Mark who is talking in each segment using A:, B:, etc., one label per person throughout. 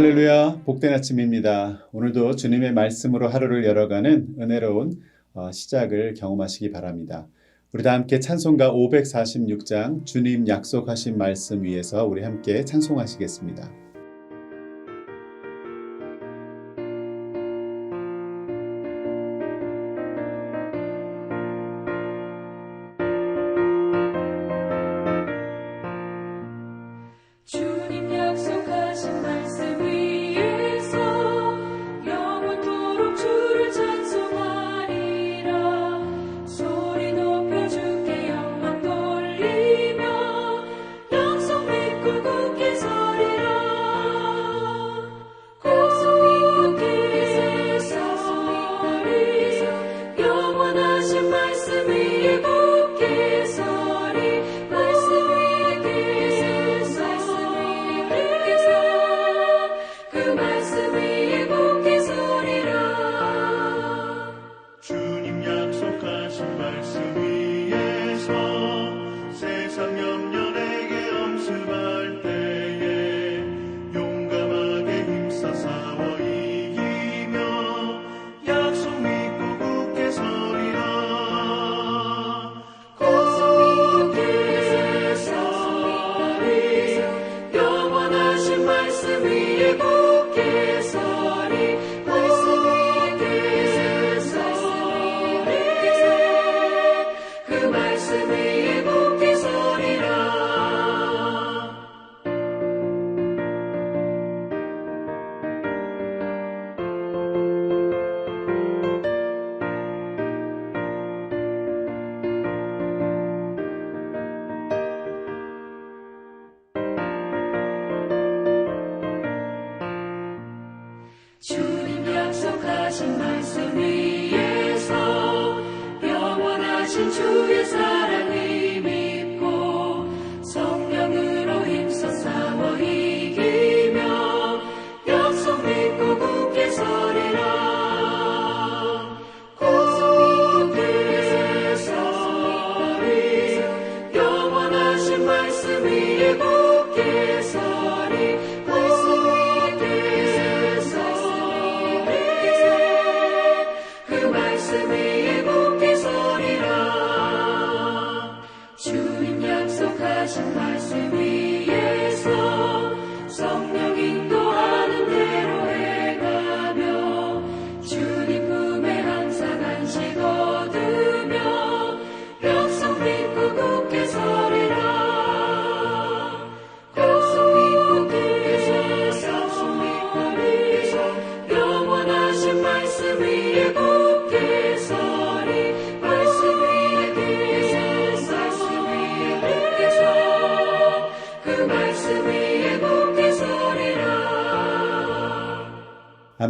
A: 할렐루야, 복된 아침입니다. 오늘도 주님의 말씀으로 하루를 열어가는 은혜로운 어, 시작을 경험하시기 바랍니다. 우리 다 함께 찬송가 546장 주님 약속하신 말씀 위에서 우리 함께 찬송하시겠습니다.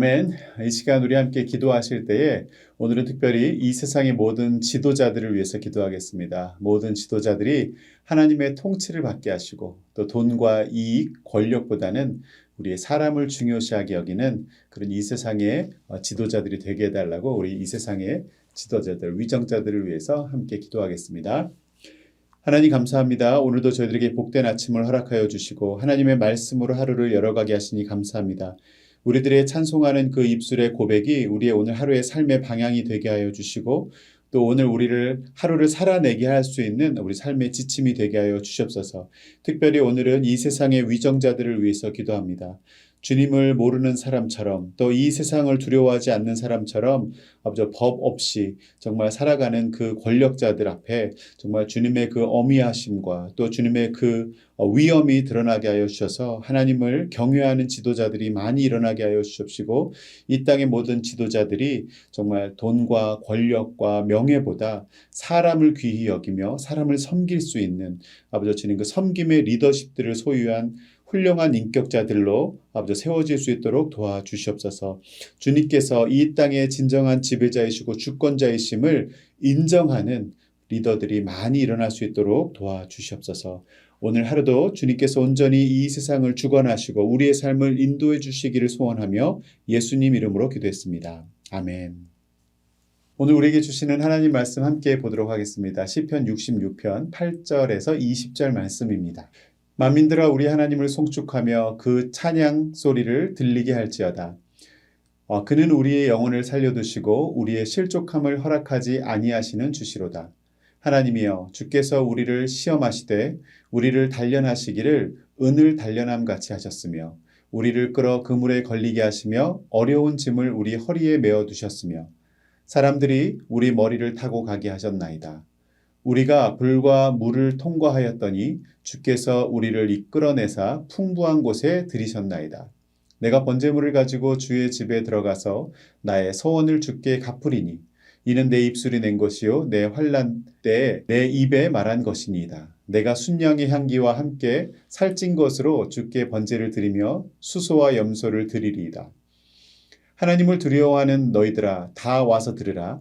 A: 아멘. 이 시간 우리 함께 기도하실 때에 오늘은 특별히 이 세상의 모든 지도자들을 위해서 기도하겠습니다. 모든 지도자들이 하나님의 통치를 받게 하시고 또 돈과 이익, 권력보다는 우리의 사람을 중요시하게 여기는 그런 이 세상의 어, 지도자들이 되게 해달라고 우리 이 세상의 지도자들, 위정자들을 위해서 함께 기도하겠습니다. 하나님 감사합니다. 오늘도 저희들에게 복된 아침을 허락하여 주시고 하나님의 말씀으로 하루를 열어가게 하시니 감사합니다. 우리들의 찬송하는 그 입술의 고백이 우리의 오늘 하루의 삶의 방향이 되게 하여 주시고 또 오늘 우리를 하루를 살아내게 할 수 있는 우리 삶의 지침이 되게 하여 주시옵소서. 특별히 오늘은 이 세상의 위정자들을 위해서 기도합니다. 주님을 모르는 사람처럼 또 이 세상을 두려워하지 않는 사람처럼 아버지 법 없이 정말 살아가는 그 권력자들 앞에 정말 주님의 그 어미하심과 또 주님의 그 어, 위엄이 드러나게 하여 주셔서 하나님을 경외하는 지도자들이 많이 일어나게 하여 주십시고 이 땅의 모든 지도자들이 정말 돈과 권력과 명예보다 사람을 귀히 여기며 사람을 섬길 수 있는 아버지 주님 그 섬김의 리더십들을 소유한 훌륭한 인격자들로 아버지 세워질 수 있도록 도와주시옵소서. 주님께서 이 땅의 진정한 지배자이시고 주권자이심을 인정하는 리더들이 많이 일어날 수 있도록 도와주시옵소서. 오늘 하루도 주님께서 온전히 이 세상을 주관하시고 우리의 삶을 인도해 주시기를 소원하며 예수님 이름으로 기도했습니다. 아멘. 오늘 우리에게 주시는 하나님 말씀 함께 보도록 하겠습니다. 시편 66편 8절에서 20절 말씀입니다. 만민들아 우리 하나님을 송축하며 그 찬양 소리를 들리게 할지어다. 어, 그는 우리의 영혼을 살려두시고 우리의 실족함을 허락하지 아니하시는 주시로다. 하나님이여 주께서 우리를 시험하시되 우리를 단련하시기를 은을 단련함 같이 하셨으며 우리를 끌어 그물에 걸리게 하시며 어려운 짐을 우리 허리에 메어 두셨으며 사람들이 우리 머리를 타고 가게 하셨나이다. 우리가 불과 물을 통과하였더니 주께서 우리를 이끌어내사 풍부한 곳에 들이셨나이다. 내가 번제물을 가지고 주의 집에 들어가서 나의 소원을 주께 갚으리니 이는 내 입술이 낸 것이요 내 환란 때에 내 입에 말한 것이니이다. 내가 순양의 향기와 함께 살찐 것으로 주께 번제를 드리며 수소와 염소를 드리리이다. 하나님을 두려워하는 너희들아 다 와서 들으라.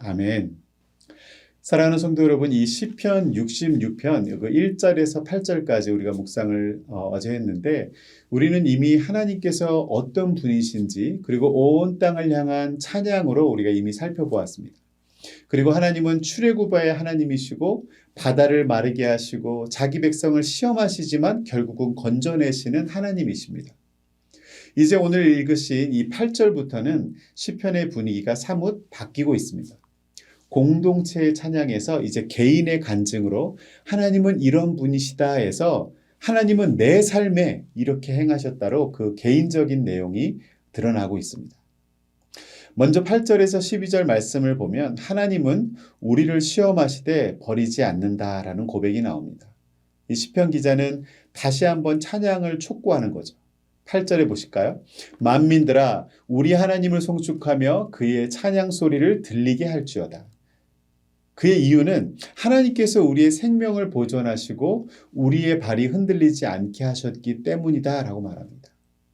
A: 아멘. 사랑하는 성도 여러분, 이 시편 66편 그 1절에서 8절까지 우리가 묵상을 어, 어제 했는데 우리는 이미 하나님께서 어떤 분이신지 그리고 온 땅을 향한 찬양으로 우리가 이미 살펴보았습니다. 그리고 하나님은 출애굽의 하나님이시고 바다를 마르게 하시고 자기 백성을 시험하시지만 결국은 건져내시는 하나님이십니다. 이제 오늘 읽으신 이 8절부터는 시편의 분위기가 사뭇 바뀌고 있습니다. 공동체의 찬양에서 이제 개인의 간증으로 하나님은 이런 분이시다 해서 하나님은 내 삶에 이렇게 행하셨다로 그 개인적인 내용이 드러나고 있습니다. 먼저 8절에서 12절 말씀을 보면 하나님은 우리를 시험하시되 버리지 않는다라는 고백이 나옵니다. 이 시편 기자는 다시 한번 찬양을 촉구하는 거죠. 8절에 보실까요? 만민들아 우리 하나님을 송축하며 그의 찬양 소리를 들리게 할지어다. 그의 이유는 하나님께서 우리의 생명을 보존하시고 우리의 발이 흔들리지 않게 하셨기 때문이다라고 말합니다.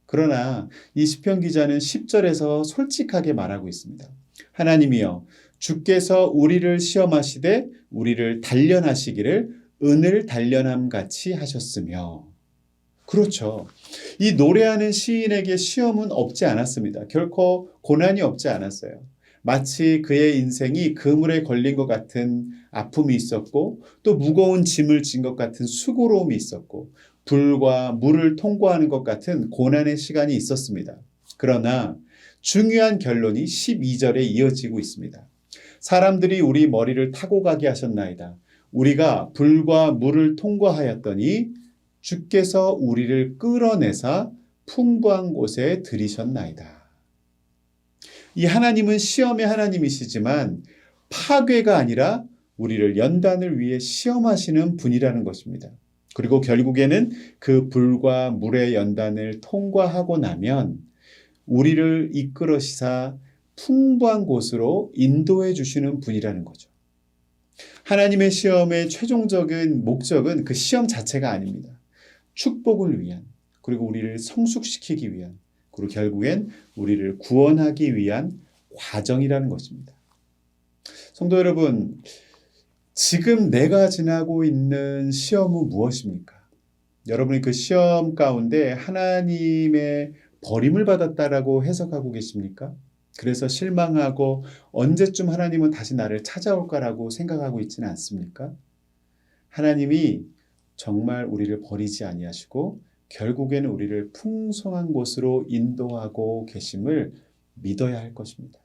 A: 그러나 이 시편 기자는 10절에서 솔직하게 말하고 있습니다. 하나님이여 주께서 우리를 시험하시되 우리를 단련하시기를 은을 단련함 같이 하셨으며 그렇죠. 이 노래하는 시인에게 시험은 없지 않았습니다. 결코 고난이 없지 않았어요. 마치 그의 인생이 그물에 걸린 것 같은 아픔이 있었고 또 무거운 짐을 진 것 같은 수고로움이 있었고 불과 물을 통과하는 것 같은 고난의 시간이 있었습니다. 그러나 중요한 결론이 12절에 이어지고 있습니다. 사람들이 우리 머리를 타고 가게 하셨나이다. 우리가 불과 물을 통과하였더니 주께서 우리를 끌어내사 풍부한 곳에 들이셨나이다. 이 하나님은 시험의 하나님이시지만 파괴가 아니라 우리를 연단을 위해 시험하시는 분이라는 것입니다. 그리고 결국에는 그 불과 물의 연단을 통과하고 나면 우리를 이끌어시사 풍부한 곳으로 인도해 주시는 분이라는 거죠. 하나님의 시험의 최종적인 목적은 그 시험 자체가 아닙니다. 축복을 위한, 그리고 우리를 성숙시키기 위한, 그리고 결국엔 우리를 구원하기 위한 과정이라는 것입니다. 성도 여러분, 지금 내가 지나고 있는 시험은 무엇입니까? 여러분이 그 시험 가운데 하나님의 버림을 받았다라고 해석하고 계십니까? 그래서 실망하고 언제쯤 하나님은 다시 나를 찾아올까라고 생각하고 있지는 않습니까? 하나님이 정말 우리를 버리지 아니하시고 결국에는 우리를 풍성한 곳으로 인도하고 계심을 믿어야 할 것입니다.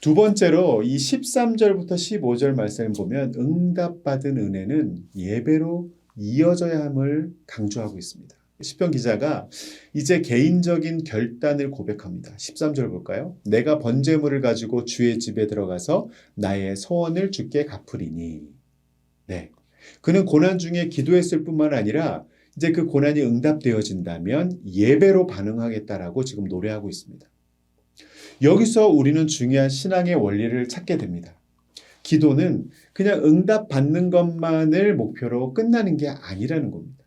A: 두 번째로 이 13절부터 15절 말씀을 보면 응답받은 은혜는 예배로 이어져야 함을 강조하고 있습니다. 시편 기자가 이제 개인적인 결단을 고백합니다. 13절 볼까요? 내가 번제물을 가지고 주의 집에 들어가서 나의 소원을 주께 갚으리니. 네. 그는 고난 중에 기도했을 뿐만 아니라 이제 그 고난이 응답되어진다면 예배로 반응하겠다라고 지금 노래하고 있습니다. 여기서 우리는 중요한 신앙의 원리를 찾게 됩니다. 기도는 그냥 응답받는 것만을 목표로 끝나는 게 아니라는 겁니다.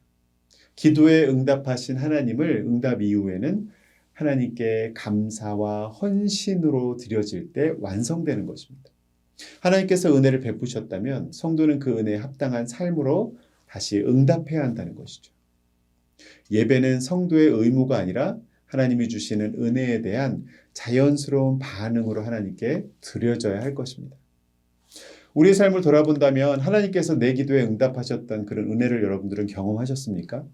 A: 기도에 응답하신 하나님을 응답 이후에는 하나님께 감사와 헌신으로 드려질 때 완성되는 것입니다. 하나님께서 은혜를 베푸셨다면 성도는 그 은혜에 합당한 삶으로 다시 응답해야 한다는 것이죠. 예배는 성도의 의무가 아니라 하나님이 주시는 은혜에 대한 자연스러운 반응으로 하나님께 드려져야 할 것입니다. 우리의 삶을 돌아본다면 하나님께서 내 기도에 응답하셨던 그런 은혜를 여러분들은 경험하셨습니까?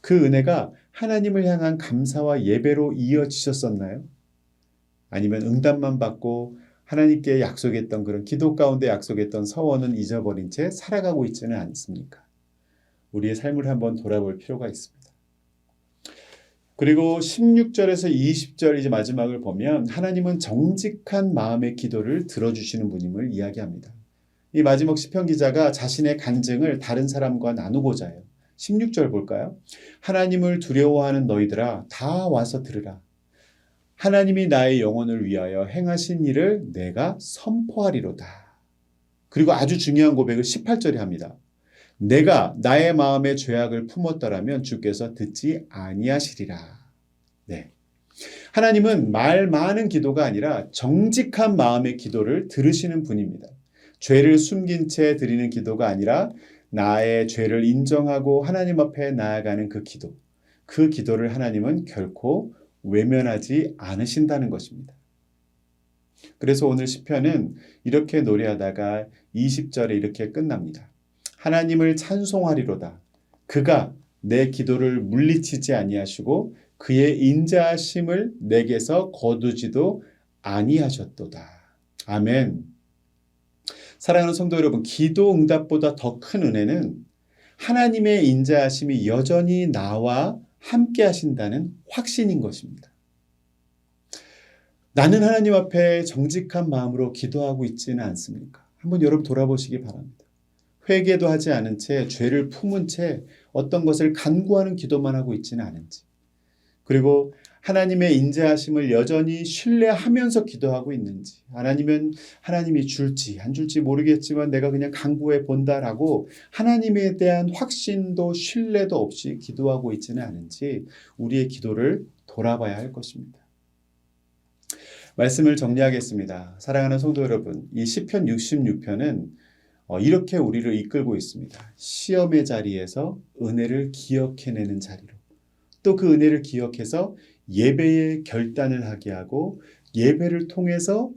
A: 그 은혜가 하나님을 향한 감사와 예배로 이어지셨었나요? 아니면 응답만 받고 하나님께 약속했던 그런 기도 가운데 약속했던 서원은 잊어버린 채 살아가고 있지는 않습니까? 우리의 삶을 한번 돌아볼 필요가 있습니다. 그리고 16절에서 20절 이제 마지막을 보면 하나님은 정직한 마음의 기도를 들어주시는 분임을 이야기합니다. 이 마지막 시편 기자가 자신의 간증을 다른 사람과 나누고자 해요. 16절 볼까요? 하나님을 두려워하는 너희들아 다 와서 들으라. 하나님이 나의 영혼을 위하여 행하신 일을 내가 선포하리로다. 그리고 아주 중요한 고백을 18절에 합니다. 내가 나의 마음의 죄악을 품었더라면 주께서 듣지 아니하시리라. 네. 하나님은 말 많은 기도가 아니라 정직한 마음의 기도를 들으시는 분입니다. 죄를 숨긴 채 드리는 기도가 아니라 나의 죄를 인정하고 하나님 앞에 나아가는 그 기도. 그 기도를 하나님은 결코 외면하지 않으신다는 것입니다. 그래서 오늘 시편은 이렇게 노래하다가 20절에 이렇게 끝납니다. 하나님을 찬송하리로다. 그가 내 기도를 물리치지 아니하시고 그의 인자하심을 내게서 거두지도 아니하셨도다. 아멘. 사랑하는 성도 여러분, 기도 응답보다 더 큰 은혜는 하나님의 인자하심이 여전히 나와 함께 하신다는 확신인 것입니다. 나는 하나님 앞에 정직한 마음으로 기도하고 있지는 않습니까? 한번 여러분 돌아보시기 바랍니다. 회개도 하지 않은 채 죄를 품은 채 어떤 것을 간구하는 기도만 하고 있지는 않은지. 그리고 하나님의 인자하심을 여전히 신뢰하면서 기도하고 있는지. 하나님은 하나님이 줄지 안 줄지 모르겠지만 내가 그냥 간구해 본다라고 하나님에 대한 확신도 신뢰도 없이 기도하고 있지는 않은지 우리의 기도를 돌아봐야 할 것입니다. 말씀을 정리하겠습니다. 사랑하는 성도 여러분, 이 시편 66편은 어, 이렇게 우리를 이끌고 있습니다. 시험의 자리에서 은혜를 기억해내는 자리로. 또 그 은혜를 기억해서 예배의 결단을 하게 하고 예배를 통해서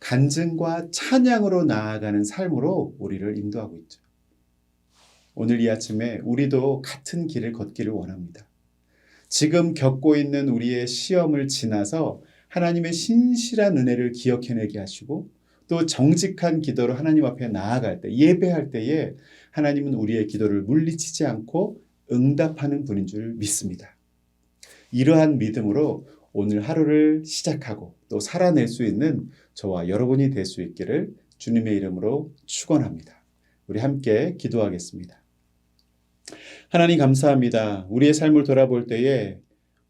A: 간증과 찬양으로 나아가는 삶으로 우리를 인도하고 있죠. 오늘 이 아침에 우리도 같은 길을 걷기를 원합니다. 지금 겪고 있는 우리의 시험을 지나서 하나님의 신실한 은혜를 기억해내게 하시고 또 정직한 기도로 하나님 앞에 나아갈 때 예배할 때에 하나님은 우리의 기도를 물리치지 않고 응답하는 분인 줄 믿습니다. 이러한 믿음으로 오늘 하루를 시작하고 또 살아낼 수 있는 저와 여러분이 될 수 있기를 주님의 이름으로 축원합니다. 우리 함께 기도하겠습니다. 하나님 감사합니다. 우리의 삶을 돌아볼 때에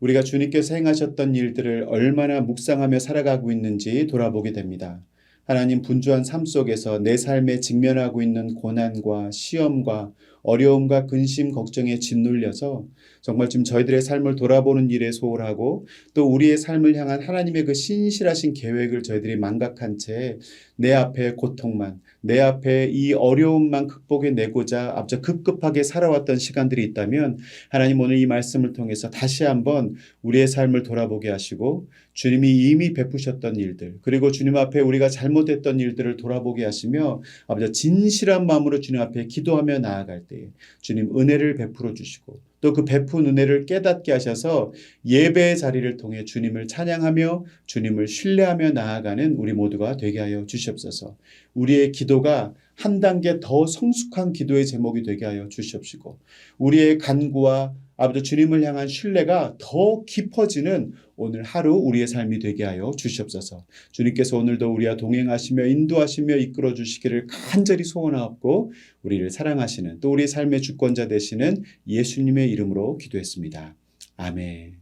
A: 우리가 주님께서 행하셨던 일들을 얼마나 묵상하며 살아가고 있는지 돌아보게 됩니다. 하나님 분주한 삶 속에서 내 삶에 직면하고 있는 고난과 시험과 어려움과 근심, 걱정에 짓눌려서 정말 지금 저희들의 삶을 돌아보는 일에 소홀하고 또 우리의 삶을 향한 하나님의 그 신실하신 계획을 저희들이 망각한 채 내 앞에 고통만, 내 앞에 이 어려움만 극복해 내고자 앞서 급급하게 살아왔던 시간들이 있다면 하나님 오늘 이 말씀을 통해서 다시 한번 우리의 삶을 돌아보게 하시고 주님이 이미 베푸셨던 일들 그리고 주님 앞에 우리가 잘못했던 일들을 돌아보게 하시며 아버지 진실한 마음으로 주님 앞에 기도하며 나아갈 때에 주님 은혜를 베풀어 주시고 또 그 베푼 은혜를 깨닫게 하셔서 예배의 자리를 통해 주님을 찬양하며 주님을 신뢰하며 나아가는 우리 모두가 되게 하여 주시옵소서. 우리의 기도가 한 단계 더 성숙한 기도의 제목이 되게 하여 주시옵시고 우리의 간구와 아버지 주님을 향한 신뢰가 더 깊어지는 오늘 하루 우리의 삶이 되게 하여 주시옵소서. 주님께서 오늘도 우리와 동행하시며 인도하시며 이끌어 주시기를 간절히 소원하옵고 우리를 사랑하시는 또 우리의 삶의 주권자 되시는 예수님의 이름으로 기도했습니다. 아멘.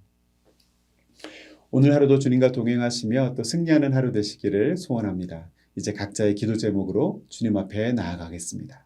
A: 오늘 하루도 주님과 동행하시며 또 승리하는 하루 되시기를 소원합니다. 이제 각자의 기도 제목으로 주님 앞에 나아가겠습니다.